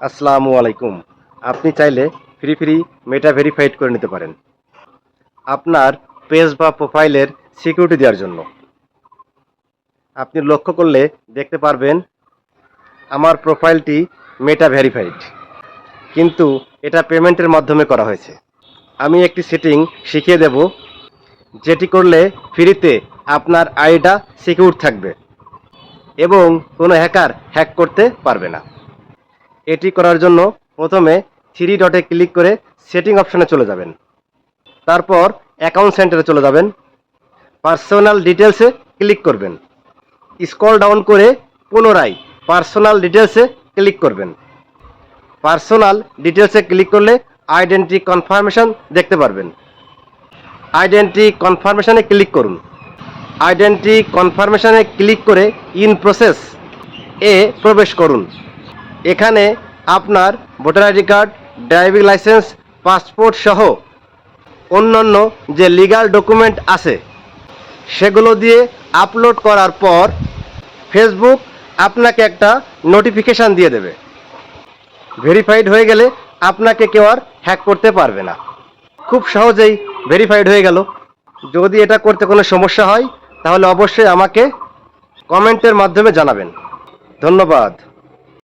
আসসালামু আলাইকুম। আপনি চাইলে ফ্রি ফ্রি মেটা ভেরিফাইড করে নিতে পারেন। আপনার পেজ বা প্রোফাইলের সিকিউরিটি দেওয়ার জন্য। আপনি লক্ষ্য করলে দেখতে পারবেন, আমার প্রোফাইলটি মেটা ভেরিফাইড কিন্তু এটা পেমেন্টের মাধ্যমে করা হয়েছে। আমি একটি সেটিং শিখিয়ে দেব, যেটি করলে ফ্রিতে আপনার আইডা সিকিউর থাকবে এবং কোনো হ্যাকার হ্যাক করতে পারবে না। এটি করার জন্য প্রথমে থ্রি ডটে ক্লিক করে সেটিং অপশানে চলে যাবেন। তারপর অ্যাকাউন্ট সেন্টারে চলে যাবেন। পার্সোনাল ডিটেলসে ক্লিক করবেন। স্ক্রল ডাউন করে পুনরায় পার্সোনাল ডিটেলসে ক্লিক করবেন। পার্সোনাল ডিটেলসে ক্লিক করলে আইডেন্টি কনফার্মেশন দেখতে পারবেন। আইডেন্টি কনফার্মেশনে ক্লিক করুন। আইডেন্টি কনফার্মেশনে ক্লিক করে ইন প্রসেস এ প্রবেশ করুন। এখানে আপনার voter ID card, driving licence, passport সহ অন্যান্য যে লিগ্যাল ডকুমেন্ট আছে, সেগুলো দিয়ে আপলোড করার পর ফেসবুক আপনাকে একটা নোটিফিকেশান দিয়ে দেবে। ভেরিফাইড হয়ে গেলে আপনাকে কেউ আর হ্যাক করতে পারবে না। খুব সহজেই ভেরিফাইড হয়ে গেল। যদি এটা করতে কোনো সমস্যা হয়, তাহলে অবশ্যই আমাকে কমেন্টের মাধ্যমে জানাবেন। ধন্যবাদ।